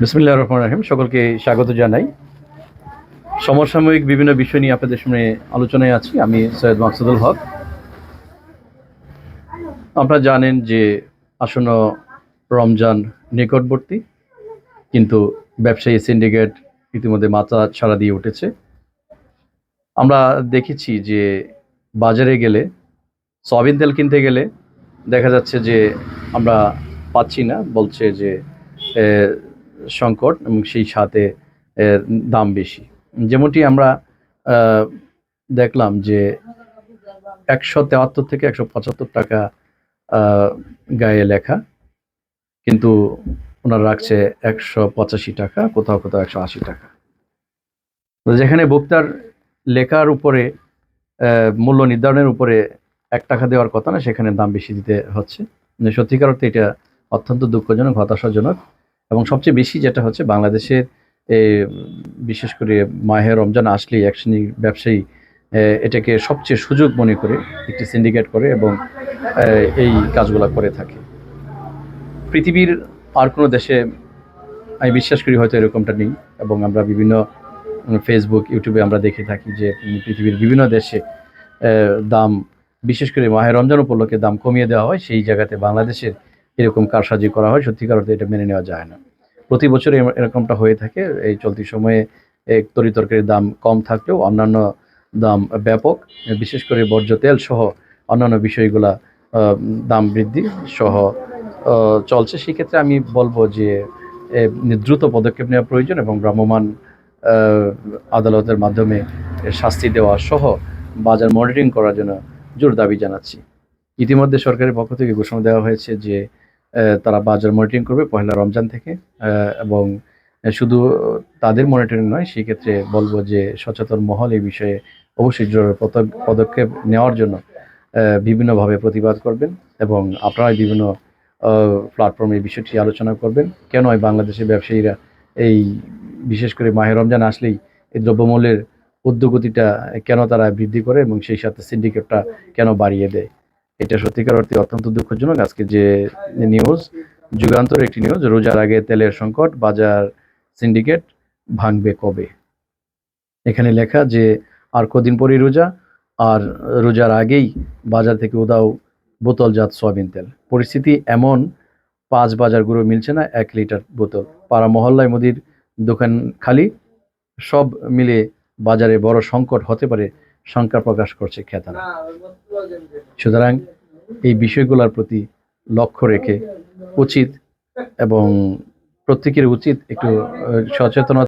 বিসমিল্লাহ রহমান রাহিম, সকলকে স্বাগত জানাই। সমসাময়িক বিভিন্ন বিষয় নিয়ে আপনাদের সামনে আলোচনায় আছি। আমি সৈয়দ মাকসুদুল হক। আপনারা জানেন যে আসন্ন রমজান নিকটবর্তী, কিন্তু ব্যবসায়ী সিন্ডিকেট ইতিমধ্যে মাথা ছাড়া দিয়ে উঠেছে। আমরা দেখেছি যে বাজারে গেলে, সয়াবিন তেল কিনতে গেলে দেখা যাচ্ছে যে আমরা পাচ্ছি না, বলছে যে সংকট এবং সেই সাথে দাম বেশি। যেমনটি আমরা দেখলাম যে একশো তেহাত্তর থেকে একশো পঁচাত্তর টাকা গায়ে লেখা। কিন্তু ওনারা রাখছে একশো পঁচাশি টাকা, কোথাও কোথাও একশো আশি টাকা। যেখানে ভোক্তার লেখার উপরে মূল্য নির্ধারণের উপরে এক টাকা দেওয়ার কথা না, সেখানে দাম বেশি দিতে হচ্ছে। সত্যিকার অর্থে এটা অত্যন্ত দুঃখজনক, হতাশাজনক। এবং সবচেয়ে বেশি যেটা হচ্ছে বাংলাদেশের বিশেষ করে মাহে রমজান আসলেই এক শ্রেণির ব্যবসায়ী এটাকে সবচেয়ে সুযোগ মনে করে একটি সিন্ডিকেট করে এবং এই কাজগুলো করে থাকে। পৃথিবীর আর কোনো দেশে আমি বিশ্বাস করি হয়তো এরকমটা নেই এবং আমরা বিভিন্ন ফেসবুক ইউটিউবে আমরা দেখে থাকি যে পৃথিবীর বিভিন্ন দেশে দাম, বিশেষ করে মাহে রমজান উপলক্ষে দাম কমিয়ে দেওয়া হয়, সেই জায়গাতে বাংলাদেশের এরকম কারসাজি করা হয়, সত্যিকার অর্থে এটা মেনে নেওয়া যায় না। প্রতি বছর এরকমটা হয়ে থাকে। এই চলতি সময়ে তরি তরকারির দাম কম থাকলেও অন্যান্য দাম ব্যাপক। বিশেষ করে বর্জ্য তেল সহ অন্যান্য বিষয়গুলা দাম বৃদ্ধি সহ চলছে। সেক্ষেত্রে আমি বলব যে দ্রুত পদক্ষেপ নেওয়া প্রয়োজন এবং ভ্রাম্যমাণ আহ, আদালতের মাধ্যমে শাস্তি দেওয়া সহ বাজার মনিটরিং করার জন্য জোর দাবি জানাচ্ছি। ইতিমধ্যে সরকারের পক্ষ থেকে ঘোষণা দেওয়া হয়েছে যে তারা বাজার মনিটরিং করবে পয়লা রমজান থেকে। এবং শুধু তাদের মনিটরিং নয় সেই ক্ষেত্রে বলব যে সচেতন মহল এই বিষয়ে অবশ্যই পদক্ষেপ নেওয়ার জন্য বিভিন্নভাবে প্রতিবাদ করবেন এবং আপনারা বিভিন্ন প্ল্যাটফর্মে এই বিষয়টি আলোচনা করবেন। কেন বাংলাদেশের ব্যবসায়ীরা এই বিশেষ করে মাহে রমজান আসলেই এই দ্রব্যমূল্যের উদ্যোগতিটা কেন তারা বৃদ্ধি করে এবং সেই সাথে সিন্ডিকেটটা কেন বাড়িয়ে দেয়? এটা সত্যিকার অর্থে অত্যন্ত দুঃখজনক। আজকে যে নিউজ যুগান্তর একটি নিউজ রোজার আগে তেলের সংকট, বাজার সিন্ডিকেট ভাঙবে কবে? এখানে লেখা যে আর কদিন পরেই রোজা, আর রোজার আগেই বাজার থেকে উদাও বোতলজাত সয়াবিন তেল। পরিস্থিতি এমন, পাঁচ বাজার গুঁড়ো মিলছে না, এক লিটার বোতল। পাড়া মহল্লায় মুদির দোকান খালি, সব মিলে বাজারে বড় সংকট হতে পারে শঙ্কা প্রকাশ করছে ক্রেতারা সুতরাং এই বিষয়গুলোর প্রতি লক্ষ্য রেখে উচিত এবং প্রত্যেকের উচিত একটু সচেতনতা